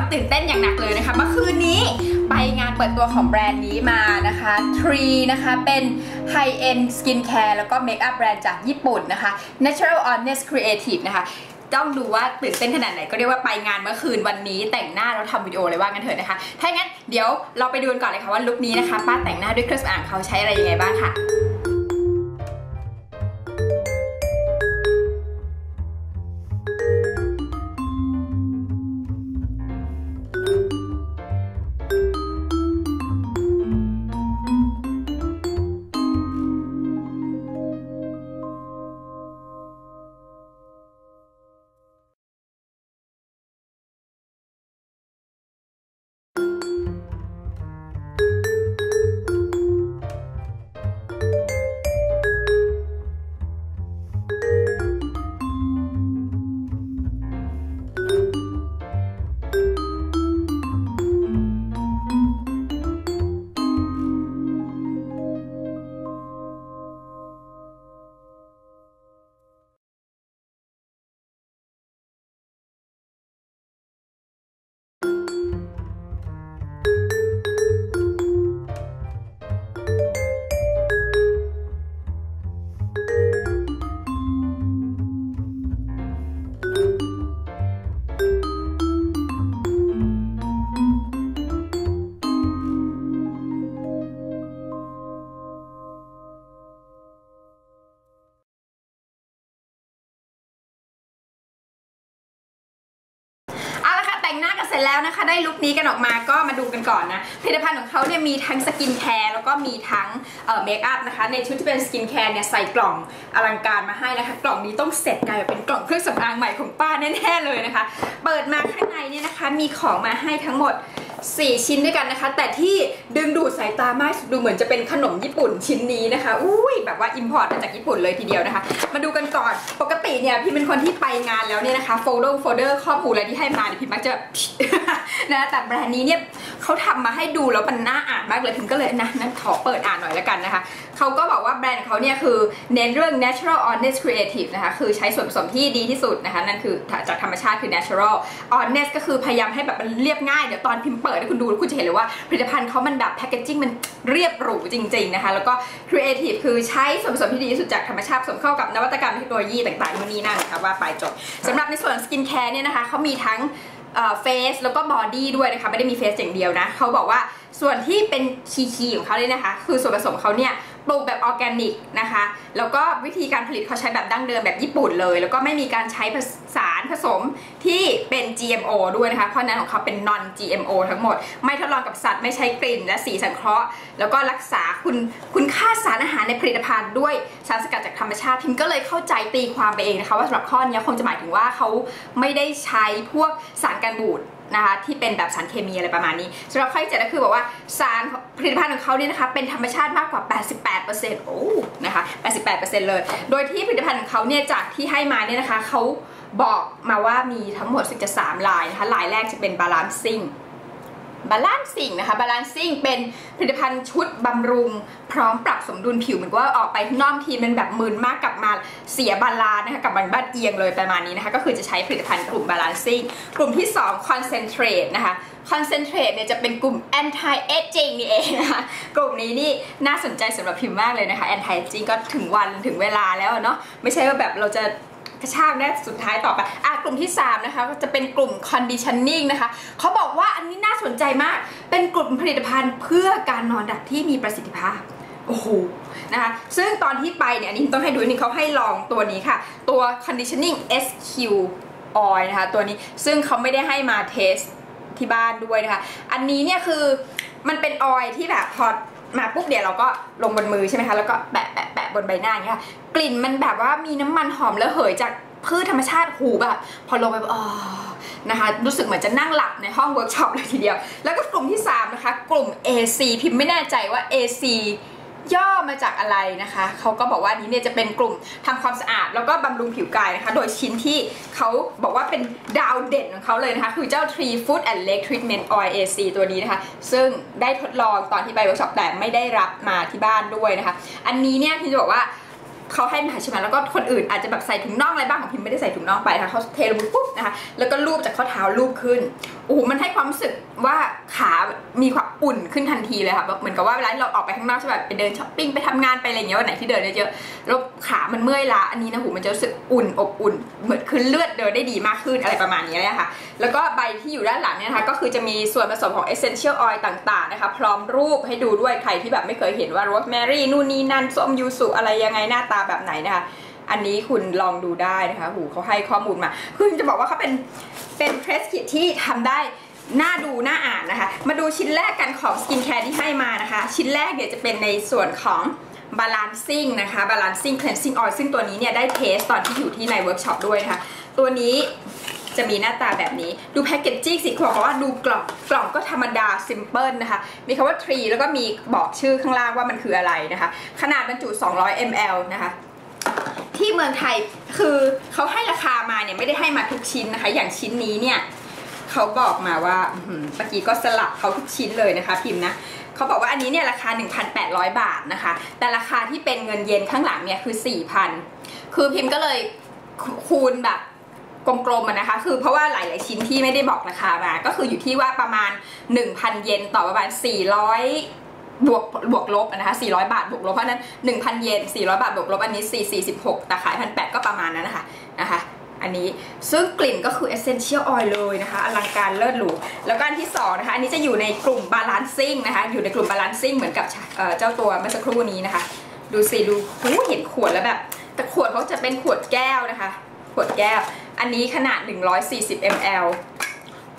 ความตื่นเต้นอย่างหนักเลยนะคะเมื่อคืนนี้ไปงานเปิดตัวของแบรนด์นี้มานะคะ Tree นะคะเป็น High End Skincare แล้วก็ Makeup แบรนด์จากญี่ปุ่นนะคะ Natural Honest Creative นะคะต้องดูว่าตื่นเต้นขนาดไหนก็เรียกว่าไปงานเมื่อคืนวันนี้แต่งหน้าแล้วทำวิดีโอเลยว่ากันเถอะนะคะ ถ้าอย่างนั้นเดี๋ยวเราไปดูกันก่อนเลยค่ะว่าลุคนี้นะคะ ป้าแต่งหน้าด้วยเครื่องสำอางเขาใช้อะไรยังไงบ้างค่ะ จแล้วนะคะได้ลุคนี้กันออกมาก็มาดูกันก่อนนะผลิตภัณฑ์ของเขาเนี่ยมีทั้งสกินแคร์แล้วก็มีทั้งเมคอัพนะคะในชุดที่เป็นสกินแคร์เนี่ยใส่กล่องอลังการมาให้นะคะ กล่องนี้ต้องเสร็จกลายเป็นกล่องเครื่องสำอางใหม่ของป้าแน่ๆเลยนะคะ เปิดมาข้างในเนี่ยนะคะมีของมาให้ทั้งหมด4 ชิ้นด้วยกันนะคะ แต่ที่ดึงดูดสายตามากสุดดูเหมือนจะเป็นขนมญี่ปุ่นชิ้นนี้นะคะอุ้ยแบบว่าอิมพอร์ตมาจากญี่ปุ่นเลยทีเดียวนะคะ มาดูกันก่อนปกติเนี่ยพี่เป็นคนที่ไปงานแล้วเนี่ยนะคะโฟลเดอร์โฟลเดอร์ข้อมูลอะไรที่ให้มาเนี่ยพี่มักจะนะแต่แบรนด์นี้เนี่ยเขาทำมาให้ดูแล้วมันน่าอ่านมากเลยพิมก็เลยนะนั้นขอเปิดอ่านหน่อยแล้วกันนะคะเขาก็บอกว่าแบรนด์เขาเนี่ยคือเน้นเรื่อง natural honest creative นะคะคือใช้ส่วนผสมที่ดีที่สุดนะคะนั่นคือจากธรรมชาติคือ natural honest ก็คือพยายามให้แบบมันเรียบง่ายเดี๋ยวตอนพิมพ์เปิดให้คุณดูคุณจะเห็นเลยว่าผลิตภัณฑ์เขามันแบบแพคเกจจิ้งมันเรียบหรูจริงๆนะคะแล้วก็ creative คือใช้ส่วนผสมที่ดีที่สุดจากธรรมชาติผสมเข้ากับนวัตกรรมเทคโนโลยีต่างๆนู่นนี่นั่นนะคะว่าไปจบสำหรับในส่วนสกินแคร์เนี่ยนะคะเขามีทั้ง เฟสแล้วก็บอดี้ด้วยนะคะ ไม่ได้มีเฟสอย่างเดียวนะเขาบอกว่าส่วนที่เป็นคีย์ของเขาเลยนะคะ คือส่วนผสมเขาเนี่ย ปลูกแบบออร์แกนิกนะคะ แล้วก็วิธีการผลิตเขาใช้แบบดั้งเดิมแบบญี่ปุ่นเลย แล้วก็ไม่มีการใช้สารผสมที่เป็น GMO ด้วยนะคะ เพราะนั้นของเขาเป็น non GMO ทั้งหมด ไม่ทดลองกับสัตว์ไม่ใช้กลิ่นและสีสังเคราะห์ แล้วก็รักษาคุณคุณค่าสารอาหารในผลิตภัณฑ์ด้วยสารสกัดจากธรรมชาติพิมก็เลยเข้าใจตีความไปเองนะคะ ว่าสำหรับข้อนี้คงจะหมายถึงว่าเขาไม่ได้ใช้พวกสารกันบูด นะคะที่เป็นแบบสารเคมีอะไรประมาณนี้สำหรับข้อที่เจ็ดก็คือบอกว่าสารผลิตภัณฑ์ของเขาเนี่ยนะคะเป็นธรรมชาติมากกว่า 88%โอ้นะคะ88%เลย โดยที่ผลิตภัณฑ์ของเขาเนี่ยจากที่ให้มาเนี่ยนะคะเขาบอกมาว่ามีทั้งหมด13ลายนะคะลายแรกจะเป็นบาลานซิ่ง บาลานซิ่งนะคะบาลานซิ่งเป็นผลิตภัณฑ์ชุดบำรุง พร้อมปรับสมดุลผิวเหมือนว่าออกไปข้างนอกทีมันแบบมึนมากกลับมาเสียบาลานนะคะกับบันบ้านเอียงเลยประมาณนี้นะคะ ก็คือจะใช้ผลิตภัณฑ์กลุ่มบาลานซิ่งกลุ่มที่2 concentrate นะคะคอนเซนเทรตเนี่ยจะเป็นกลุ่ม anti aging นี่เองนะคะกลุ่มนี้นี่น่าสนใจสำหรับพิมพ์มากเลยนะคะ anti aging ก็ถึงวันถึงเวลาแล้วเนาะไม่ใช่ว่าแบบเราจะ กระชากได้สุดท้ายต่อไปอะกลุ่มที่ 3 นะคะก็จะเป็นกลุ่ม conditioning นะคะเขาบอกว่าอันนี้น่าสนใจมาก เป็นกลุ่มผลิตภัณฑ์เพื่อการนอนหลับที่มีประสิทธิภาพโอ้โหนะคะซึ่งตอนที่ไปเนี่ยอันนี้ต้องให้ดูนี่เขาให้ลองตัวนี้ค่ะ ตัว conditioning SQ oil นะคะตัวนี้ซึ่งเขาไม่ได้ให้มาเทสที่บ้านด้วยนะคะ อันนี้เนี่ยคือมันเป็นออยที่แบบพอ มาปุ๊บเดี๋ยวเราก็ลงบนมือใช่ไหมคะแล้วก็แปะแปะแปะบนใบหน้าอย่างเงี้ยค่ะกลิ่นมันแบบว่ามีน้ำมันหอมระเหยจากพืชธรรมชาติหูแบบพอลงไปแบบอ๋อนะคะรู้สึกเหมือนจะนั่งหลับในห้องเวิร์กช็อปเลยทีเดียว แล้วก็กลุ่มที่ 3 นะคะ กลุ่ม AC พิมพ์ไม่แน่ใจว่า AC ย่อมาจากอะไรนะคะเขาก็บอกว่านี้เนี่ยจะเป็นกลุ่มทำความสะอาด แล้วก็บำรุงผิวกายนะคะ โดยชิ้นที่เขาบอกว่าเป็นดาวเด่นของเขาเลยนะคะ คือเจ้า Tree Food and Leg Treatment Oil AC ตัวนี้นะคะ ซึ่งได้ทดลองตอนที่ไปเวิร์กช็อปแต่ไม่ได้รับมาที่บ้านด้วยนะคะ อันนี้เนี่ยพี่จะบอกว่าเขาให้มาใช่ไหมแล้วก็คนอื่นอาจจะแบบใส่ถุงน่องอะไรบ้างของพิมไม่ได้ใส่ถุงน่องไปนะคะเขาเทลงปุ๊บนะคะแล้วก็ลูบจากข้อเท้าลูบขึ้นโอ้โหมันให้ความรู้สึกว่าขามีความอุ่นขึ้นทันทีเลยค่ะแบบเหมือนกับว่าเวลาเราออกไปข้างนอกใช่ไหมไปเดินช้อปปิ้งไปทำงานไปอะไรเงี้ยวันไหนที่เดินเยอะๆแล้วขามันเมื่อยล้าอันนี้นะหูมันจะรู้สึกอุ่นอบอุ่น เหมือนคือเลือดเดินได้ดีมากขึ้นอะไรประมาณนี้เลยค่ะ แล้วก็ใบที่อยู่ด้านหลังเนี่ยนะคะก็คือจะมีส่วนผสมของ essential oil ต่างๆนะคะ พร้อมรูปให้ดูด้วยใครที่แบบไม่เคยเห็นว่า rosemary นู่นนี่นั่นส้มยูสุอะไรยังไงหน้าตาแบบไหนนะคะ อันนี้คุณลองดูได้นะคะหูเขาให้ข้อมูลมาคือจะบอกว่าเขาเป็นเป็นเพรสคิทที่ทำได้น่าดูน่าอ่านนะคะ มาดูชิ้นแรกกันของสกินแคร์ที่ให้มานะคะ ชิ้นแรกเนี่ยจะเป็นในส่วนของ balancing นะคะ balancing cleansing oil ซึ่งตัวนี้เนี่ยได้เทสตอนที่อยู่ที่ในเวิร์กช็อปด้วยนะคะ ตัวนี้จะมีหน้าตาแบบนี้ ดูแพคเกจจิ้งสิขาบอว่าดูกล่องกล่องก็ธรรมดา simple นะคะ มีคำว่า tree แล้วก็มีบอกชื่อข้างล่างว่ามันคืออะไรนะคะ ขนาดบรรจุ 200 ml นะคะ ที่เมืองไทยคือเขาให้ราคามาเนี่ยไม่ได้ให้มาทุกชิ้นนะคะ อย่างชิ้นนี้เนี่ยเขาบอกมาว่าเมื่อกี้ก็สลับเขาทุกชิ้นเลยนะคะ พิมพ์นะเขาบอกว่าอันนี้เนี่ยราคา 1,800 บาทนะคะ แต่ราคาที่เป็นเงินเยนข้างหลังเนี่ยคือ 4,000 คือพิมพ์ก็เลยคูณแบบกลมๆนะคะ คือเพราะว่าหลาย ๆ ชิ้นที่ไม่ได้บอกราคามา ก็คืออยู่ที่ว่าประมาณ 1,000 เยนต่อประมาณ 400 บวกบวกลบนะคะ400 บาทบวกลบเพราะนั้น1,000 เยน400 บาทบวกลบอันนี้ 446 แต่ขาย 1,800 ก็ประมาณนั้นนะคะนะคะอันนี้ซึ่งกลิ่นก็คือ essential oil เลยนะคะอลังการเลิศหรูแล้วก็อันที่2นะคะอันนี้จะอยู่ในกลุ่ม balancing นะคะอยู่ในกลุ่ม balancing เหมือนกับเอ่อเจ้าตัวเมื่อสักครู่นี้นะคะ ดูสิดูหูเห็นขวดแล้วแบบ แต่ขวดเขาจะเป็นขวดแก้วนะคะ ขวดแก้ว อันนี้ขนาด 140 ml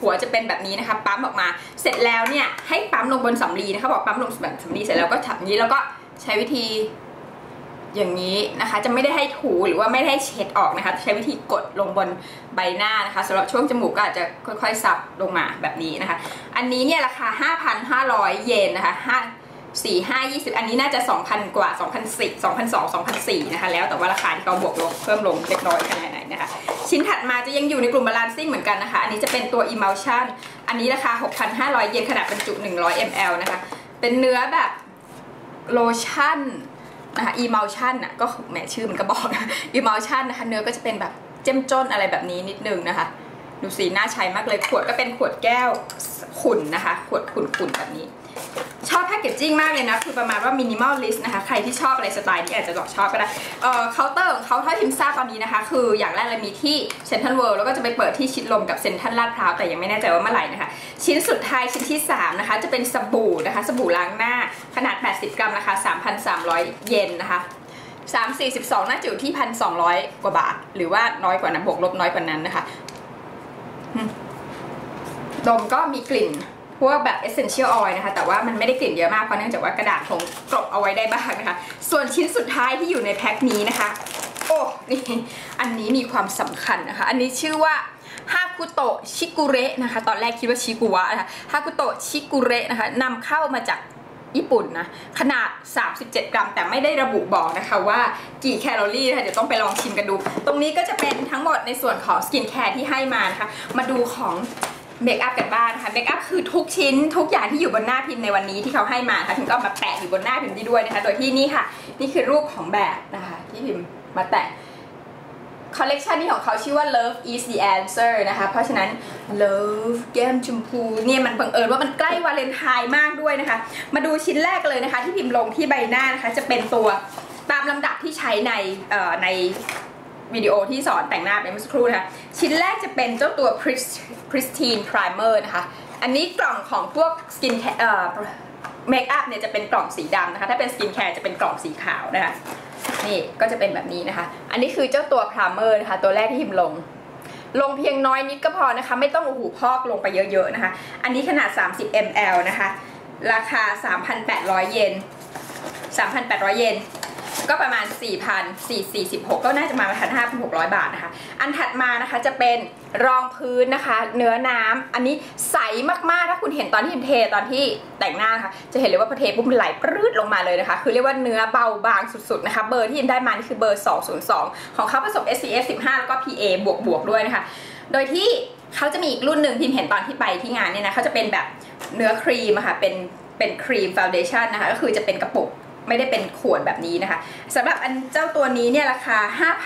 หัวจะเป็นแบบนี้นะคะปั๊มออกมา เสร็จแล้วเนี่ยให้ปั๊มลงบนสำลีนะคะบอกปั๊มลงบนสำลีเสร็จแล้วก็ถับนี้แล้วก็ใช้วิธีอย่างนี้นะคะจะไม่ได้ให้ถูหรือว่าไม่ได้ให้เช็ดออกนะคะ ใช้วิธีกดลงบนใบหน้านะคะสำหรับช่วงจมูกก็อาจจะค่อยๆ ซับลงมาแบบนี้นะคะ อันนี้เนี่ยราคา 5,500 เยนนะคะ5 4 5 20 อันนี้น่าจะ 2,000 กว่า 2,004 2,002 2,004นะคะ แล้วแต่ว่าราคาที่เขาบวกลบเพิ่มลงเล็กน้อยขนาดไหนนะคะ ชิ้นถัดมาจะยังอยู่ในกลุ่ม balancing เหมือนกันนะคะ อันนี้จะเป็นตัว emulsion อันนี้ราคา 6,500 เยนขนาดบรรจุ 100 ml นะคะ เป็นเนื้อแบบโลชั่นนะคะ emulsion อะก็แหมชื่อมันก็บอกนะ emulsion นะคะเนื้อก็จะเป็นแบบเจ้มจ้นอะไรแบบนี้นิดนึงนะคะ ดูสีน่าใช้มากเลยขวดก็เป็นขวดแก้วขุ่นนะคะ ขวดขุ่นๆแบบนี้ ชอบแพคเกจจิ้งมากเลยนะ คือประมาณว่ามินิมอลลิสต์นะคะ ใครที่ชอบอะไรสไตล์นี้อาจจะบอกชอบก็ได้เอ่อเคาน์เตอร์ของเขาเท่าที่พิมทราบตอนนี้นะคะ คืออย่างแรกเลยมีที่เซ็นทรัลเวิลด์แล้วก็จะไปเปิดที่ชิดลมกับเซ็นทรัลลาดพร้าวแต่ยังไม่แน่ใจว่าเมื่อไหร่นะคะ ชิ้นสุดท้ายชิ้นที่ 3 นะคะ จะเป็นสบู่นะคะ สบู่ล้างหน้าขนาด 80 กรัมราคา3,300 เยนนะคะ342น่าจะอยู่ที่1,200กว่าบาท หรือว่าน้อยกว่านั้นบวกลบน้อยกว่านั้นนะคะดมก็มีกลิ่น พวกแบบ essential oil นะคะ แต่ว่ามันไม่ได้กลิ่นเยอะมากเพราะเนื่องจากว่ากระดาษคงกลบเอาไว้ได้บ้างนะคะ ส่วนชิ้นสุดท้ายที่อยู่ในแพ็คนี้นะคะ โอ้ นี่ อันนี้มีความสำคัญนะคะ อันนี้ชื่อว่าฮากุโตะชิกุเระนะคะ ตอนแรกคิดว่าชิกุวะนะคะฮากุโตะชิกุเระนะคะนำเข้ามาจากญี่ปุ่นนะ ขนาด 37 กรัม แต่ไม่ได้ระบุบอกนะคะว่ากี่แคลอรี่นะคะเดี๋ยวต้องไปลองชิมกันดู ตรงนี้ก็จะเป็นทั้งหมดในส่วนของสกินแคร์ที่ให้มานะคะ มาดูของ เมคอัพกันบ้างนะคะเมคอัพคือทุกชิ้นทุกอย่างที่อยู่บนหน้าพิมพ์ในวันนี้ที่เขาให้มาค่ะถึงก็มาแปะอยู่บนหน้าพิมพ์ด้วยนะคะ โดยที่นี่ค่ะ นี่คือรูปของแบบนะคะ ที่พิมมาแตะคอลเลกชันนี้ของเขาชื่อว่า Love is the answer นะคะ เพราะฉะนั้น Love แก้มชมพูเนี่ยมันบังเอิญว่ามันใกล้วาเลนไทน์มากด้วยนะคะ มาดูชิ้นแรกเลยนะคะ ที่พิมพ์ลงที่ใบหน้านะคะ จะเป็นตัวตามลำดับที่ใช้ในใน วิดีโอที่สอนแต่งหน้าไปเมื่อสักครู่นะคะ ชิ้นแรกจะเป็นเจ้าตัว pristine Primer นะคะ อันนี้กล่องของพวกสกินแคร์เอ่อเมคอัพเนี่ยจะเป็นกล่องสีดำนะคะ ถ้าเป็นสกินแคร์จะเป็นกล่องสีขาวนะคะ นี่ก็จะเป็นแบบนี้นะคะ อันนี้คือเจ้าตัว Primer นะคะ ตัวแรกที่พิมลง ลงเพียงน้อยนิดก็พอนะคะ ไม่ต้องโอ้โหพอกลงไปเยอะๆนะคะ อันนี้ขนาด 30 ml นะคะ ราคา 3,800 เยน 3,800 เยน ก็ประมาณ 4,446 ก็น่าจะมาประมาณ5,600บาทนะคะ อันถัดมานะคะจะเป็นรองพื้นนะคะ เนื้อน้ำอันนี้ใสมากๆ ถ้าคุณเห็นตอนที่เทตอนที่แต่งหน้านะคะจะเห็นเลยว่าพอเทปุ๊บมันไหลปรืดลงมาเลยนะคะ คือเรียกว่าเนื้อเบาบางสุดๆนะคะ เบอร์ที่ยินได้มานี่คือเบอร์ 202 ของเขาผสม SPF 15 แล้วก็ PA บวกบวกด้วยนะคะ โดยที่เขาจะมีอีกรุ่นหนึ่งพิมเห็นตอนที่ไปที่งานเนี่ยนะเขาจะเป็นแบบเนื้อครีมอะค่ะเป็นเป็นครีมฟาวเดชั่นนะคะ ก็คือจะเป็นกระปุก ไม่ได้เป็นขวดแบบนี้นะคะสำหรับอันเจ้าตัวนี้เนี่ยราคา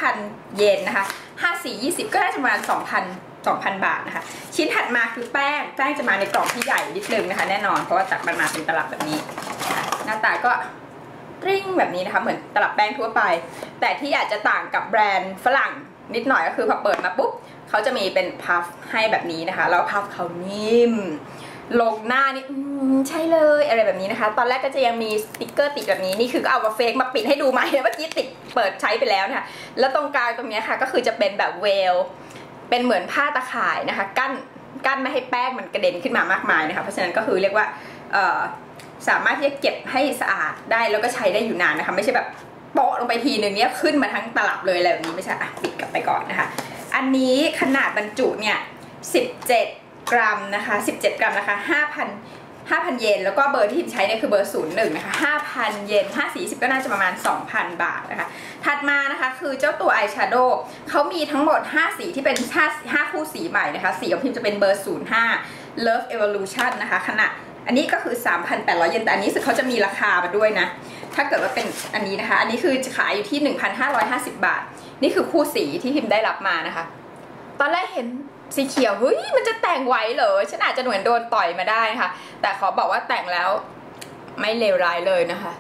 5,000 เยนนะคะ54 20 ก็น่าจะประมาณ2,000 บาทนะคะ ชิ้นถัดมาคือแป้ง แป้งจะมาในกล่องที่ใหญ่นิดนึงนะคะ แน่นอนเพราะว่าตักมันมาเป็นตลับแบบนี้ หน้าตาก็ริ้งแบบนี้นะคะ เหมือนตลับแป้งทั่วไป แต่ที่อาจจะต่างกับแบรนด์ฝรั่งนิดหน่อยก็คือพอเปิดมาปุ๊บเขาจะมีเป็นพัฟให้แบบนี้นะคะ แล้วพัฟเขานิ่ม ลงหน้านี่ใช่เลยอะไรแบบนี้นะคะ ตอนแรกก็จะยังมีสติกเกอร์ติดแบบนี้นี่คือก็เอากาเฟกมาปิดให้ดูไหมเมื่อกี้ติดเปิดใช้ไปแล้วนะคะแล้วตรงกลางตรงเนี้ยค่ะก็คือจะเป็นแบบเวล เป็นเหมือนผ้าตะข่ายนะคะ กั้นกั้นไม่ให้แป้งมันกระเด็นขึ้นมามากมายนะคะ เพราะฉะนั้นก็คือเรียกว่าสามารถที่จะเก็บให้สะอาดได้แล้วก็ใช้ได้อยู่นานนะคะ ไม่ใช่แบบโปะลงไปทีหนึ่งเนี้ยขึ้นมาทั้งตลับเลยอะไรแบบนี้ไม่ใช่อะปิดกลับไปก่อนนะคะ อันนี้ขนาดบรรจุเนี่ย17 กรัมนะคะ 17 กรัมนะคะ 5,000 5,000 เยน แล้วก็เบอร์ที่พิมใช้เนี่ยคือเบอร์ 01 นะคะ 5,000 เยน5 4 0 ก็น่าจะประมาณ 2,000 บาทนะคะ ถัดมานะคะคือเจ้าตัวอายแชโดว์เขามีทั้งหมด 5 สีที่เป็น 5 5คู่สีใหม่นะคะ สีของพิมจะเป็นเบอร์ 05 Love Evolution นะคะ ขนาดอันนี้ก็คือ 3,800 เยน แต่อันนี้สึกเขาจะมีราคามาด้วยนะ ถ้าเกิดว่าเป็นอันนี้นะคะ อันนี้คือขายอยู่ที่ 1,550 บาท นี่คือคู่สีที่พิมได้รับมานะคะ ตอนแรกเห็น สีเขียวเฮ้ยมันจะแต่งไหวเหรอฉันอาจจะเหมือนโดนต่อยมาได้นะคะแต่ขอบอกว่าแต่งแล้วไม่เลวร้ายเลยนะคะ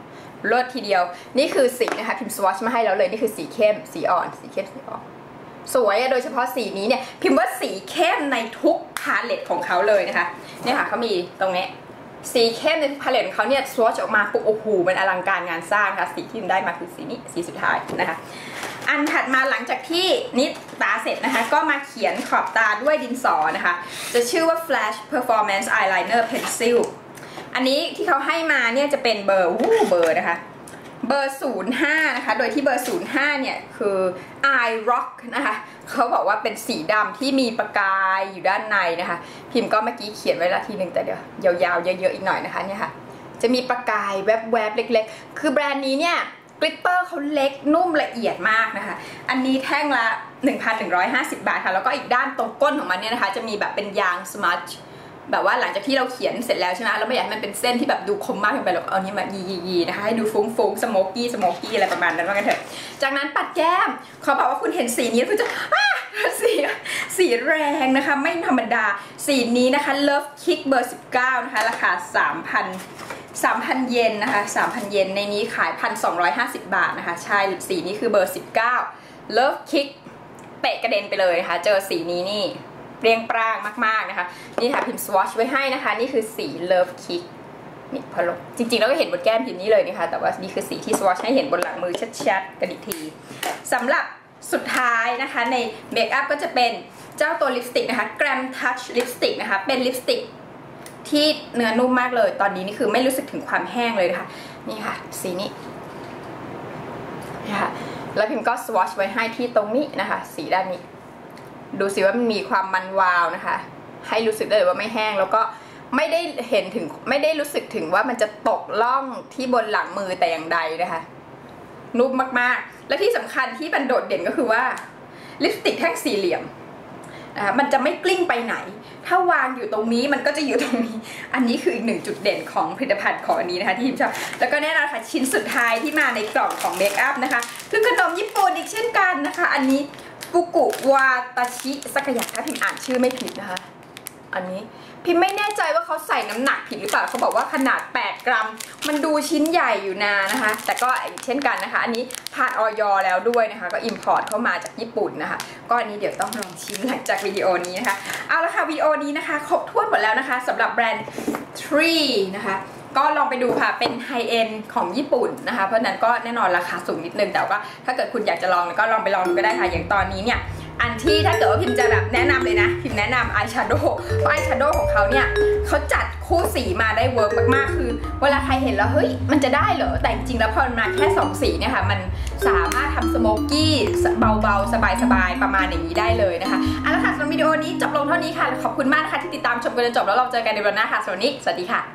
เลิศทีเดียว นี่คือสีนะคะพิมพ์สวอชมาให้แล้วเลยนี่คือสีเข้มสีอ่อน สีเข้มสีอ่อนสวยอะโดยเฉพาะสีนี้เนี่ยพิมพ์ว่าสีเข้มในทุกพาเลตของเขาเลยนะคะเนี่ยค่ะเขามีตรงนี้สีเข้มในพาเลตของเขาเนี่ยสวอชออกมาปุ๊บโอ้โหมันอลังการงานสร้างค่ะสีที่พิมได้มาคือสีนี้สีสุดท้ายนะคะ อันถัดมาหลังจากที่นิดตาเสร็จนะคะ ก็มาเขียนขอบตาด้วยดินสอนะคะ จะชื่อว่า Flash Performance Eyeliner Pencil อันนี้ที่เขาให้มาเนี่ยจะเป็นเบอร์วู้เบอร์นะคะเบอร์ 05 นะคะ โดยที่เบอร์ 05 เนี่ย คือ Eye Rock นะคะ เขาบอกว่าเป็นสีดำที่มีประกายอยู่ด้านในนะคะ พิมพ์ก็เมื่อกี้เขียนไว้ละทีหนึ่งแต่เดี๋ยว ยาวๆ เยอะๆ อีกหน่อยนะคะเนี่ยค่ะ จะมีประกายแวบๆ เล็กๆ คือแบรนด์นี้เนี่ย กลิตเตอร์เขาเล็กนุ่มละเอียดมากนะคะ อันนี้แท่งละ 1,150 บาทค่ะ แล้วก็อีกด้านตรงก้นของมันเนี่ยนะคะ จะมีแบบเป็นยางสมาร์ทแบบว่าหลังจากที่เราเขียนเสร็จแล้วใช่ไหมแล้วไม่อยากให้มันเป็นเส้นที่แบบดูคมมากเกินไปหรอกเอานี้มายียีนะคะให้ดูฟุ้งฟ้งสโมกกี้สโมกกี้อะไรประมาณนั้นว่ากันเถอะ จากนั้นปัดแก้มเขาบอกว่าคุณเห็นสีนี้คุณจะ สีสีแรงนะคะ ไม่ธรรมดา สีนี้นะคะ Love Kick เบอร์ 19 นะคะ ราคา 3,000 3,000 เยนนะคะ 3,000 เยน ในนี้ขาย 1,250 บาทนะคะ ใช่ สีนี้คือเบอร์ 19 Love Kick เตะกระเด็นไปเลยนะคะ เจอสีนี้นี่เปรียงปร้างมาก ๆ นะคะ นี่ค่ะพิมพ์สวอชไว้ให้นะคะ นี่คือสี Love Kick นี่พอลงจริง ๆ แล้วก็เห็นบนแก้มพิมพ์นี้เลยนะคะ แต่ว่านี่คือสีที่สวอชให้เห็นบนหลังมือชัด ๆ กันอีกทีสำหรับ สุดท้ายนะคะในเมคอัพก็จะเป็นเจ้าตัวลิปสติกนะคะ Gram Touch Lipstick นะคะเป็นลิปสติกที่เนื้อนุ่มมากเลย ตอนนี้นี่คือไม่รู้สึกถึงความแห้งเลยนะคะนี่ค่ะ สีนี้นี่ค่ะแล้วพิมก็สวอชไว้ให้ที่ตรงนี้นะคะ สีด้านนี้ ดูสิว่ามันมีความมันวาวนะคะ ให้รู้สึกได้เลยว่าไม่แห้งแล้วก็ไม่ได้เห็นถึงไม่ได้รู้สึกถึงว่ามันจะตกล่องที่บนหลังมือแต่อย่างใดนะคะ นุ่มมากๆ และที่สำคัญที่มันโดดเด่นก็คือว่าลิปสติกแท่งสี่เหลี่ยมนะคะมันจะไม่กลิ้งไปไหน ถ้าวางอยู่ตรงนี้มันก็จะอยู่ตรงนี้ อันนี้คืออีกหนึ่งจุดเด่นของผลิตภัณฑ์ของอันนี้นะคะที่พิมชอบ แล้วก็แน่นอนค่ะชิ้นสุดท้ายที่มาในกล่องของเมคอัพนะคะ คือขนมญี่ปุ่นอีกเช่นกันนะคะ อันนี้ฟุกุวาตาชิสักยะถ้าพิมอ่านชื่อไม่ผิดนะคะ อันนี้ พิมไม่แน่ใจว่าเขาใส่น้ำหนักผิดหรือเปล่าเขาบอกว่าขนาด 8 กรัม มันดูชิ้นใหญ่อยู่นานะคะ แต่ก็เช่นกันนะคะ อันนี้ผ่านออยแล้วด้วยนะคะ ก็อิมพอร์ตเข้ามาจากญี่ปุ่นนะคะ ก็อันนี้เดี๋ยวต้องลองชิมหลังจากวิดีโอนี้นะคะ เอาละค่ะวิดีโอนี้นะคะ ครบถ้วนหมดแล้วนะคะสำหรับแบรนด์ Tree นะคะก็ลองไปดูค่ะ เป็นไฮเอ็นของญี่ปุ่นนะคะ เพราะนั้นก็แน่นอนราคาสูงนิดนึง แต่ว่าถ้าเกิดคุณอยากจะลองก็ลองไปลองดูก็ได้ค่ะ อย่างตอนนี้เนี่ย อันที่ถ้าเกิดว่าพิมจะแบบแนะนำเลยนะ พิมแนะนำอายแชโดว์เพราะอายแชโดว์ของเขาเนี่ยเขาจัดคู่สีมาได้เวิร์กมากๆ คือ เวลาใครเห็นแล้ว เฮ้ย มันจะได้เหรอ แต่จริงๆแล้วพอมันมาแค่ 2 สีเนี่ยค่ะ มันสามารถทำสโมกกี้เบาๆ สบายๆ ประมาณอย่างนี้ได้เลยนะคะเอาละค่ะสำหรับวิดีโอนี้จบลงเท่านี้ค่ะ ขอบคุณมากนะคะที่ติดตามชมกันจนจบแล้วเราเจอกันในวันหน้าค่ะสวัสดีสวัสดีค่ะ